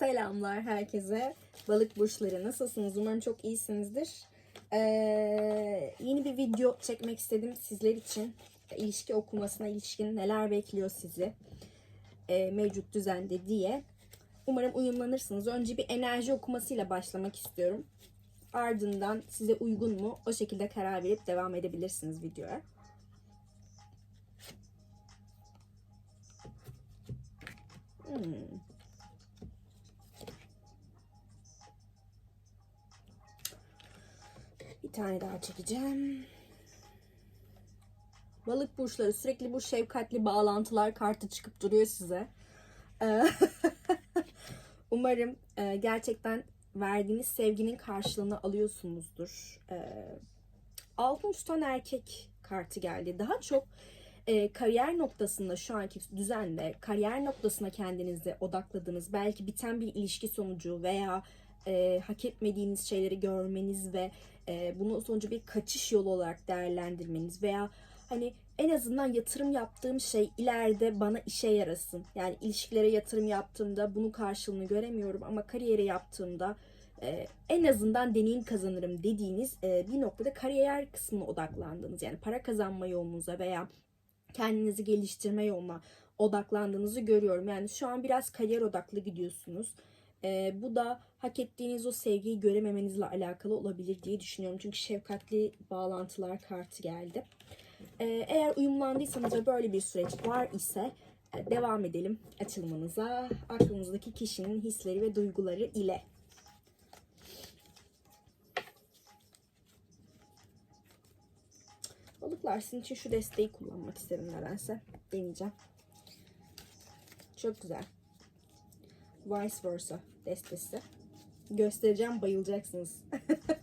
Selamlar herkese. Balık burçları nasılsınız? Umarım çok iyisinizdir. Ee, yeni bir video çekmek istedim sizler için. İlişki okumasına ilişkin neler bekliyor sizi ee, mevcut düzende diye. Umarım uyumlanırsınız. Önce bir enerji okumasıyla başlamak istiyorum. Ardından size uygun mu o şekilde karar verip devam edebilirsiniz videoya. Hmm. Bir tane daha çekeceğim. Balık burçları sürekli bu şefkatli bağlantılar kartı çıkıp duruyor size. Ee, Umarım e, gerçekten verdiğiniz sevginin karşılığını alıyorsunuzdur. Ee, altın tutan erkek kartı geldi. Daha çok e, kariyer noktasında şu anki düzenle kariyer noktasına kendinizi odakladığınız belki biten bir ilişki sonucu veya e, hak etmediğiniz şeyleri görmeniz ve e, bunun sonucu bir kaçış yolu olarak değerlendirmeniz veya hani en azından yatırım yaptığım şey ileride bana işe yarasın. Yani ilişkilere yatırım yaptığımda bunun karşılığını göremiyorum ama kariyere yaptığımda e, en azından deneyim kazanırım dediğiniz e, bir noktada kariyer kısmına odaklandığınız yani para kazanma yolunuza veya kendinizi geliştirme yoluna odaklandığınızı görüyorum. Yani şu an biraz kariyer odaklı gidiyorsunuz. E, bu da hak ettiğiniz o sevgiyi görememenizle alakalı olabilir diye düşünüyorum. Çünkü şefkatli bağlantılar kartı geldi. E, eğer uyumlandıysanız ve böyle bir süreç var ise e, devam edelim açılmanıza. Aklınızdaki kişinin hisleri ve duyguları ile. Balıklar sizin için şu desteği kullanmak istedim nedense. Deneyeceğim. Çok güzel. Vice versa destesi. Göstereceğim bayılacaksınız.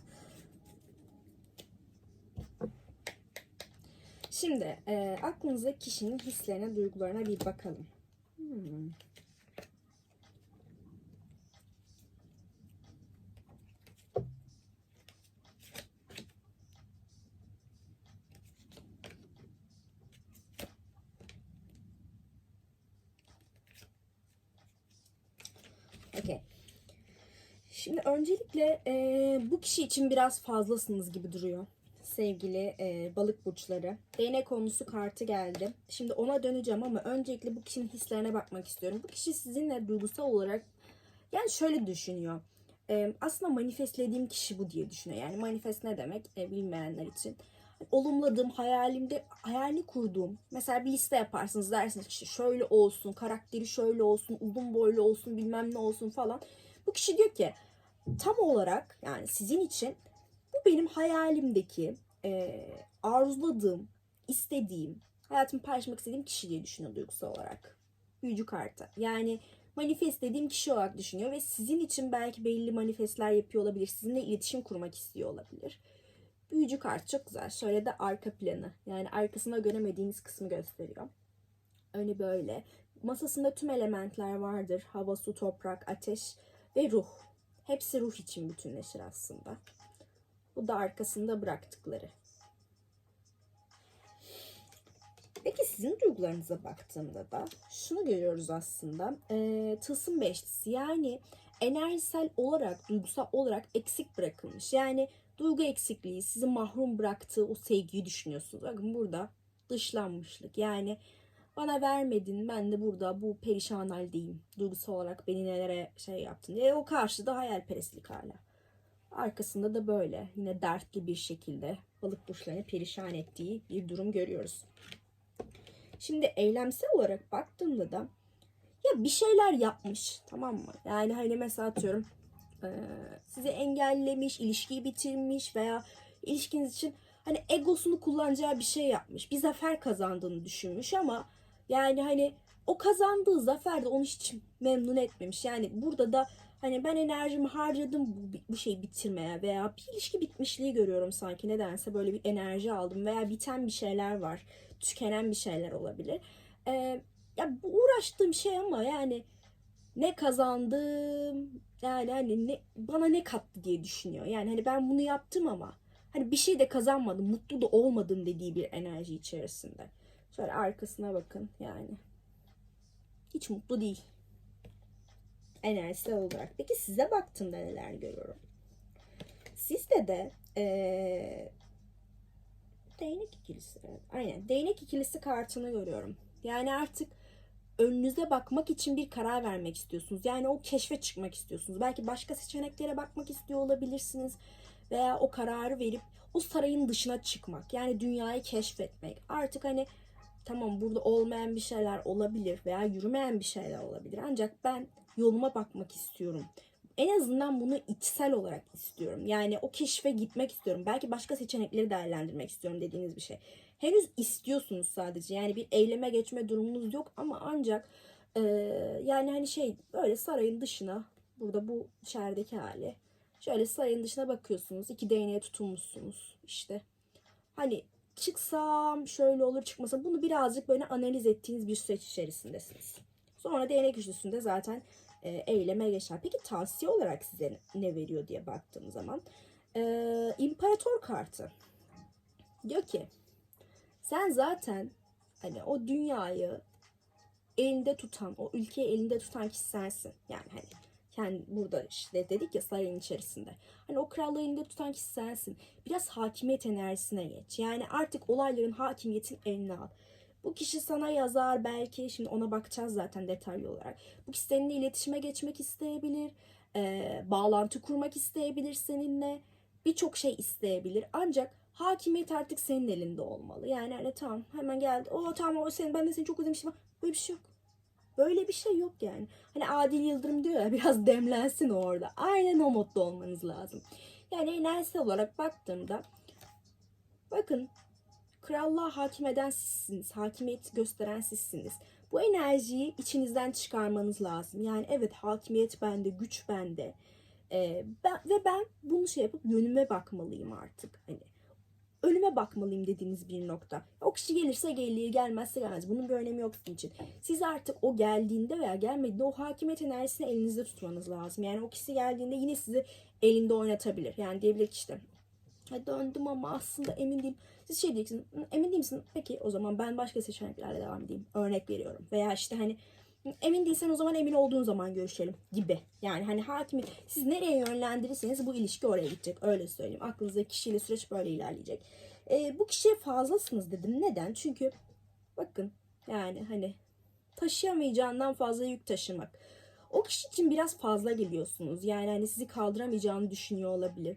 Şimdi e, aklınıza kişinin hislerine, duygularına bir bakalım. Hmm. Okay. Şimdi öncelikle e, bu kişi için biraz fazlasınız gibi duruyor sevgili e, balık burçları. Değnek konusu kartı geldi. Şimdi ona döneceğim ama öncelikle bu kişinin hislerine bakmak istiyorum. Bu kişi sizinle duygusal olarak yani şöyle düşünüyor. E, aslında manifestlediğim kişi bu diye düşünüyor. Yani manifest ne demek e, bilmeyenler için. Olumladığım, hayalimde hayalini kurduğum. Mesela bir liste yaparsınız dersiniz işte şöyle olsun, karakteri şöyle olsun, uzun boylu olsun, bilmem ne olsun falan. Bu kişi diyor ki tam olarak yani sizin için bu benim hayalimdeki, e, arzuladığım, istediğim, hayatımı paylaşmak istediğim kişi diye düşünüyor duygusal olarak. Büyücü kartı. Yani manifest dediğim kişi olarak düşünüyor ve sizin için belki belli manifestler yapıyor olabilir. Sizinle iletişim kurmak istiyor olabilir. Büyücü kartı çok güzel. Şöyle de arka planı. Yani arkasında göremediğiniz kısmı gösteriyor. Öyle böyle. Masasında tüm elementler vardır. Hava, su, toprak, ateş ve ruh. Hepsi ruh için bütünleşir aslında. Bu da arkasında bıraktıkları. Peki sizin duygularınıza baktığımda da şunu görüyoruz aslında. E, tılsım beşlisi yani enerjisel olarak, duygusal olarak eksik bırakılmış. Yani duygu eksikliği sizi mahrum bıraktığı o sevgiyi düşünüyorsunuz. Bakın burada dışlanmışlık. Yani bana vermedin ben de burada bu perişan haldeyim. Duygusal olarak beni nelere şey yaptın diye. O karşıda hayalperestlik hala. Arkasında da böyle yine dertli bir şekilde balık burçlarını perişan ettiği bir durum görüyoruz. Şimdi eylemsel olarak baktığımda da ya bir şeyler yapmış tamam mı? Yani hani mesela atıyorum sizi engellemiş, ilişkiyi bitirmiş veya ilişkiniz için hani egosunu kullanacağı bir şey yapmış. Bir zafer kazandığını düşünmüş ama yani hani o kazandığı zafer de onu hiç memnun etmemiş. Yani burada da Hani ben enerjimi harcadım bu, bu şeyi bitirmeye veya bir ilişki bitmişliği görüyorum sanki nedense böyle bir enerji aldım veya biten bir şeyler var. Tükenen bir şeyler olabilir. Ee, ya bu uğraştığım şey ama yani ne kazandım yani hani ne, bana ne kattı diye düşünüyor. Yani hani ben bunu yaptım ama hani bir şey de kazanmadım, mutlu da olmadım dediği bir enerji içerisinde. Şöyle arkasına bakın yani. Hiç mutlu değil. enerjisel olarak. Peki size baktığımda neler görüyorum? Sizde de eee değnek ikilisi. Aynen. Değnek ikilisi kartını görüyorum. Yani artık önünüze bakmak için bir karar vermek istiyorsunuz. Yani o keşfe çıkmak istiyorsunuz. Belki başka seçeneklere bakmak istiyor olabilirsiniz. Veya o kararı verip o sarayın dışına çıkmak. Yani dünyayı keşfetmek. Artık hani tamam burada olmayan bir şeyler olabilir veya yürümeyen bir şeyler olabilir. Ancak ben yoluma bakmak istiyorum. En azından bunu içsel olarak istiyorum. Yani o keşfe gitmek istiyorum. Belki başka seçenekleri değerlendirmek istiyorum dediğiniz bir şey. Henüz istiyorsunuz sadece. Yani bir eyleme geçme durumunuz yok ama ancak e, yani hani şey böyle sarayın dışına burada bu şehirdeki hali. Şöyle sarayın dışına bakıyorsunuz. iki değneğe tutulmuşsunuz. işte. Hani çıksam şöyle olur çıkmasa bunu birazcık böyle analiz ettiğiniz bir süreç içerisindesiniz. Sonra değnek üçlüsünde zaten e, eyleme geçer. Peki tavsiye olarak size ne veriyor diye baktığım zaman e, imparator kartı diyor ki sen zaten hani o dünyayı elinde tutan, o ülkeyi elinde tutan kişi sensin. Yani hani kendi burada işte dedik ya sarayın içerisinde. Hani o krallığı elinde tutan kişi sensin. Biraz hakimiyet enerjisine geç. Yani artık olayların hakimiyetin eline al. Bu kişi sana yazar belki. Şimdi ona bakacağız zaten detaylı olarak. Bu kişi seninle iletişime geçmek isteyebilir. e, bağlantı kurmak isteyebilir seninle. Birçok şey isteyebilir. Ancak hakimiyet artık senin elinde olmalı. Yani hani tamam hemen geldi. O tamam o senin ben de seni çok özlemiştim. Böyle bir şey yok. Böyle bir şey yok yani. Hani Adil Yıldırım diyor ya biraz demlensin orada. Aynen o modda olmanız lazım. Yani enerjisel olarak baktığımda bakın krallığa hakim eden sizsiniz. Hakimiyet gösteren sizsiniz. Bu enerjiyi içinizden çıkarmanız lazım. Yani evet hakimiyet bende, güç bende. Ee, ben, ve ben bunu şey yapıp yönüme bakmalıyım artık. Hani ölüme bakmalıyım dediğiniz bir nokta. O kişi gelirse gelir, gelmezse gelmez. Bunun bir önemi yok sizin için. Siz artık o geldiğinde veya gelmediğinde o hakimiyet enerjisini elinizde tutmanız lazım. Yani o kişi geldiğinde yine sizi elinde oynatabilir. Yani diyebilir ki işte "Ha, döndüm ama aslında emin değilim. Siz şey diyeceksiniz, "Hı, emin değil misin? Peki o zaman ben başka seçeneklerle devam edeyim. Örnek veriyorum. Veya işte hani "Hı, emin değilsen o zaman emin olduğun zaman görüşelim gibi. Yani hani hakimiyet siz nereye yönlendirirseniz bu ilişki oraya gidecek. Öyle söyleyeyim. Aklınızdaki kişiyle süreç böyle ilerleyecek. Ee, bu kişiye fazlasınız dedim. Neden? Çünkü bakın yani hani taşıyamayacağından fazla yük taşımak. O kişi için biraz fazla geliyorsunuz. Yani hani sizi kaldıramayacağını düşünüyor olabilir.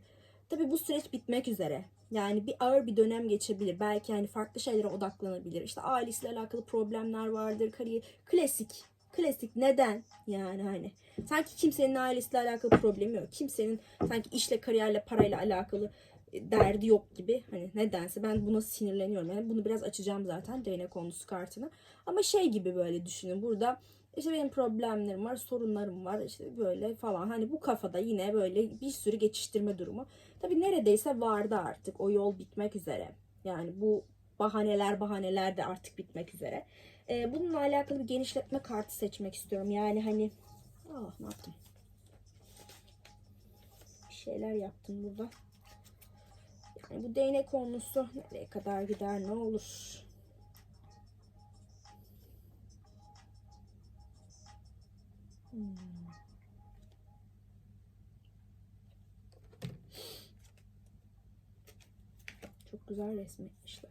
Tabii bu süreç bitmek üzere. Yani bir ağır bir dönem geçebilir. Belki hani farklı şeylere odaklanabilir. İşte ailesiyle alakalı problemler vardır. Kariyer klasik. Klasik neden? Yani hani sanki kimsenin ailesiyle alakalı problemi yok. Kimsenin sanki işle, kariyerle, parayla alakalı e, derdi yok gibi. Hani nedense ben buna sinirleniyorum. Yani bunu biraz açacağım zaten değnek konusu kartını. Ama şey gibi böyle düşünün. Burada işte benim problemlerim var, sorunlarım var işte böyle falan. Hani bu kafada yine böyle bir sürü geçiştirme durumu. Tabii neredeyse vardı artık. O yol bitmek üzere. Yani bu bahaneler bahaneler de artık bitmek üzere. Ee, bununla alakalı bir genişletme kartı seçmek istiyorum. Yani hani ah ne yaptım? Bir şeyler yaptım burada. Yani bu değnek konusu nereye kadar gider ne olur? Hmm. Çok güzel resmetmişler.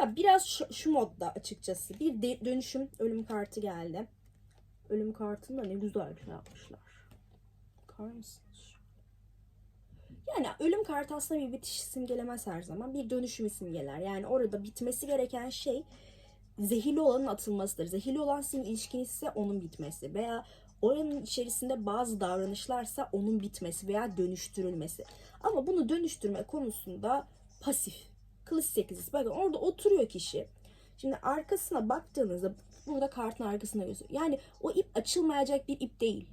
Ya biraz şu, şu modda açıkçası. Bir de- dönüşüm ölüm kartı geldi. Ölüm kartını da ne güzel şey yapmışlar. Bakar mısınız? Yani ölüm kartı aslında bir bitiş simgelemez her zaman. Bir dönüşümü simgeler. Yani orada bitmesi gereken şey zehirli olanın atılmasıdır. Zehirli olan sizin ilişkiniz ise onun bitmesi. Veya oranın içerisinde bazı davranışlarsa onun bitmesi veya dönüştürülmesi. Ama bunu dönüştürme konusunda pasif. Kılıç sekizisi. Bakın orada oturuyor kişi. Şimdi arkasına baktığınızda burada kartın arkasına gözüküyor. Yani o ip açılmayacak bir ip değil.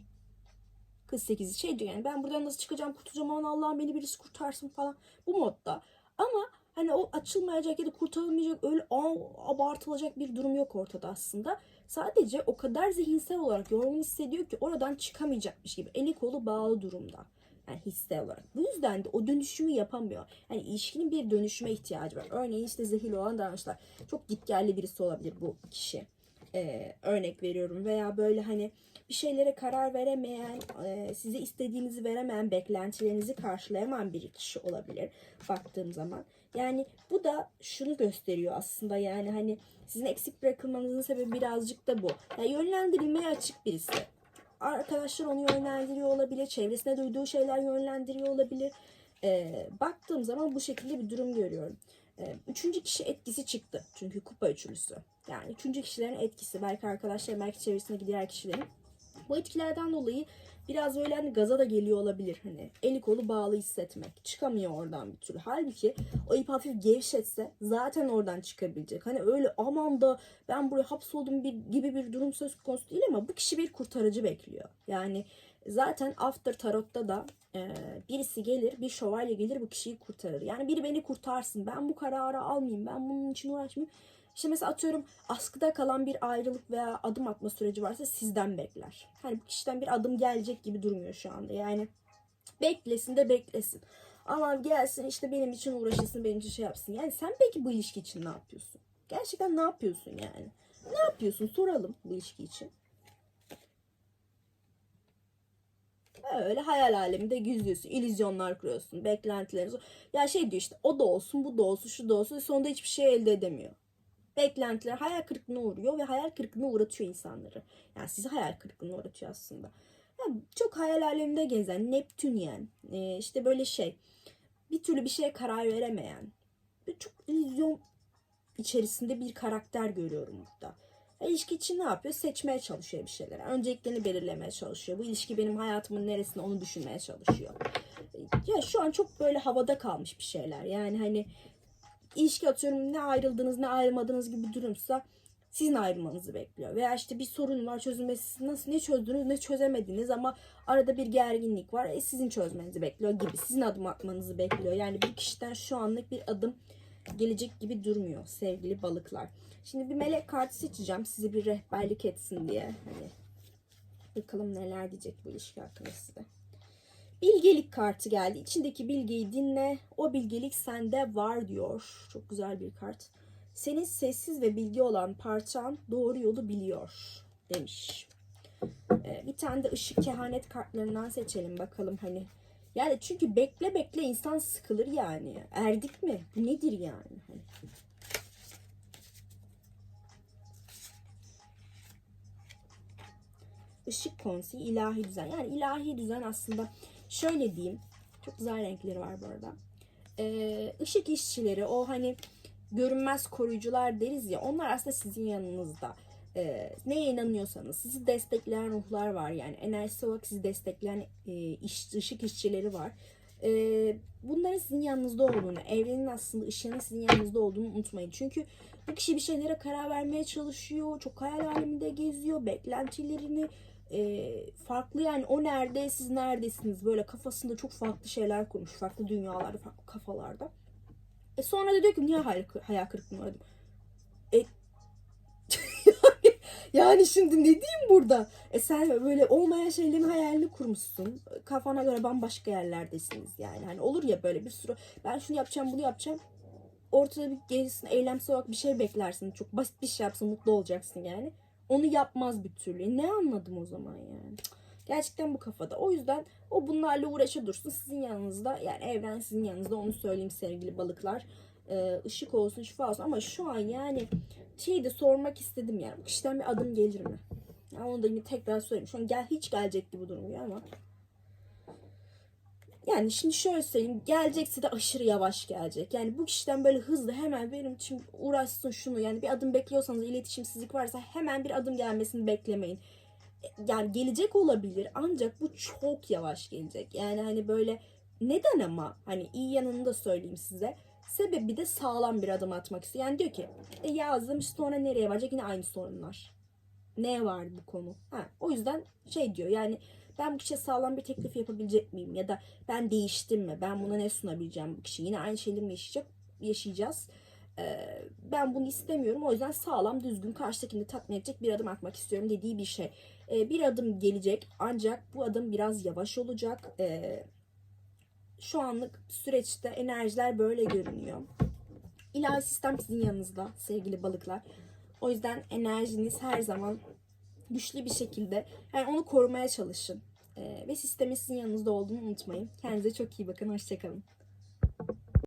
Kız 8 şey diyor yani ben buradan nasıl çıkacağım kurtulacağım aman Allah'ım beni birisi kurtarsın falan bu modda. Ama hani o açılmayacak ya da kurtarılmayacak öyle "Aa, abartılacak bir durum yok ortada aslında. Sadece o kadar zihinsel olarak yorgun hissediyor ki oradan çıkamayacakmış gibi eli kolu bağlı durumda. Yani hissel olarak. Bu yüzden de o dönüşümü yapamıyor. Yani ilişkinin bir dönüşüme ihtiyacı var. Örneğin işte zehirli olan davranışlar. Çok gitgelli birisi olabilir bu kişi. e, örnek veriyorum veya böyle hani bir şeylere karar veremeyen, e, size istediğinizi veremeyen, beklentilerinizi karşılayamayan bir kişi olabilir baktığım zaman. Yani bu da şunu gösteriyor aslında yani hani sizin eksik bırakılmanızın sebebi birazcık da bu. Yani yönlendirilmeye açık birisi. Arkadaşlar onu yönlendiriyor olabilir, çevresine duyduğu şeyler yönlendiriyor olabilir. E, baktığım zaman bu şekilde bir durum görüyorum. E, üçüncü kişi etkisi çıktı. Çünkü kupa üçlüsü. Yani üçüncü kişilerin etkisi. Belki arkadaşlar, belki çevresindeki diğer kişilerin. Bu etkilerden dolayı biraz böyle hani gaza da geliyor olabilir. Hani eli kolu bağlı hissetmek. Çıkamıyor oradan bir türlü. Halbuki o ip hafif gevşetse zaten oradan çıkabilecek. Hani öyle aman da ben buraya hapsoldum bir, gibi bir durum söz konusu değil ama bu kişi bir kurtarıcı bekliyor. Yani zaten After Tarot'ta da e, birisi gelir, bir şövalye gelir bu kişiyi kurtarır. Yani biri beni kurtarsın. Ben bu kararı almayayım. Ben bunun için uğraşmayayım. İşte mesela atıyorum askıda kalan bir ayrılık veya adım atma süreci varsa sizden bekler. Hani bu kişiden bir adım gelecek gibi durmuyor şu anda. Yani beklesin de beklesin. Ama gelsin işte benim için uğraşırsın, benim için şey yapsın. Yani sen peki bu ilişki için ne yapıyorsun? Gerçekten ne yapıyorsun yani? Ne yapıyorsun? Soralım bu ilişki için. Öyle hayal aleminde gizliyorsun. illüzyonlar kuruyorsun. Beklentileriniz. Ya şey diyor işte o da olsun, bu da olsun, şu da olsun. Sonunda hiçbir şey elde edemiyor. Beklentiler hayal kırıklığına uğruyor ve hayal kırıklığına uğratıyor insanları. Yani sizi hayal kırıklığına uğratıyor aslında. Yani çok hayal aleminde gezen, Neptünyen, e, işte böyle şey. Bir türlü bir şeye karar veremeyen. Çok illüzyon içerisinde bir karakter görüyorum burada. E, İlişki için ne yapıyor? Seçmeye çalışıyor bir şeyler. Önceliklerini belirlemeye çalışıyor. Bu ilişki benim hayatımın neresinde onu düşünmeye çalışıyor. Ya şu an çok böyle havada kalmış bir şeyler. Yani hani ilişki atıyorum ne ayrıldınız ne ayrılmadınız gibi durumsa sizin ayrılmanızı bekliyor. Veya işte bir sorun var çözülmesi nasıl ne çözdünüz ne çözemediniz ama arada bir gerginlik var. E, sizin çözmenizi bekliyor gibi. Sizin adım atmanızı bekliyor. Yani bir kişiden şu anlık bir adım gelecek gibi durmuyor sevgili balıklar. Şimdi bir melek kartı seçeceğim size bir rehberlik etsin diye. Hani bakalım neler diyecek bu ilişki hakkında size. Bilgelik kartı geldi. İçindeki bilgiyi dinle. O bilgelik sende var diyor. Çok güzel bir kart. Senin sessiz ve bilgi olan parçan doğru yolu biliyor demiş. Ee, bir tane de ışık kehanet kartlarından seçelim bakalım hani. Yani çünkü bekle bekle insan sıkılır yani. Erdik mi? Bu nedir yani? Hani. Işık konseyi ilahi düzen. Yani ilahi düzen aslında şöyle diyeyim. Çok güzel renkleri var bu arada. Ee, ışık işçileri o hani görünmez koruyucular deriz ya onlar aslında sizin yanınızda. Ee, neye inanıyorsanız sizi destekleyen ruhlar var yani enerjisi olarak sizi destekleyen e, iş, ışık işçileri var. Ee, bunların sizin yanınızda olduğunu, evrenin aslında ışığının sizin yanınızda olduğunu unutmayın. Çünkü bu kişi bir şeylere karar vermeye çalışıyor, çok hayal aleminde geziyor, beklentilerini e, farklı yani o nerede siz neredesiniz böyle kafasında çok farklı şeyler kurmuş, farklı dünyalarda, farklı kafalarda. E sonra da diyor ki niye hayal kırıklığına uğradım? E, yani şimdi ne diyeyim burada? E sen böyle olmayan şeylerin hayalini kurmuşsun. Kafana göre bambaşka yerlerdesiniz yani. Hani olur ya böyle bir sürü ben şunu yapacağım bunu yapacağım. Ortada bir gelirsin eylemsel olarak bir şey beklersin. Çok basit bir şey yapsın mutlu olacaksın yani. Onu yapmaz bir türlü. E ne anladım o zaman yani? Gerçekten bu kafada. O yüzden o bunlarla uğraşa dursun. Sizin yanınızda yani evren sizin yanınızda onu söyleyeyim sevgili balıklar. Ee, olsun şifa olsun ama şu an yani şeyi de sormak istedim yani. Bu kişiden bir adım gelir mi? Yani onu da yine tekrar söyleyeyim. Şu an gel, hiç gelecek gibi durmuyor ama. Yani şimdi şöyle söyleyeyim. Gelecekse de aşırı yavaş gelecek. Yani bu kişiden böyle hızlı hemen benim için uğraşsın şunu. Yani bir adım bekliyorsanız iletişimsizlik varsa hemen bir adım gelmesini beklemeyin. Yani gelecek olabilir ancak bu çok yavaş gelecek. Yani hani böyle neden ama hani iyi yanını da söyleyeyim size. Sebebi de sağlam bir adım atmak istiyor. Yani diyor ki e, yazdım sonra nereye varacak yine aynı sorunlar. Ne var bu konu? Ha, o yüzden şey diyor yani ben bu kişiye sağlam bir teklif yapabilecek miyim? Ya da ben değiştim mi? Ben buna ne sunabileceğim bu kişi? Yine aynı şeyleri mi yaşayacak? Yaşayacağız. Ee, ben bunu istemiyorum. O yüzden sağlam, düzgün, karşıdakini tatmin edecek bir adım atmak istiyorum dediği bir şey. Ee, bir adım gelecek ancak bu adım biraz yavaş olacak. Ee, şu anlık süreçte enerjiler böyle görünüyor. İlahi sistem sizin yanınızda sevgili balıklar. O yüzden enerjiniz her zaman güçlü bir şekilde yani onu korumaya çalışın. Ee, ve sistemin sizin yanınızda olduğunu unutmayın. Kendinize çok iyi bakın. Hoşçakalın.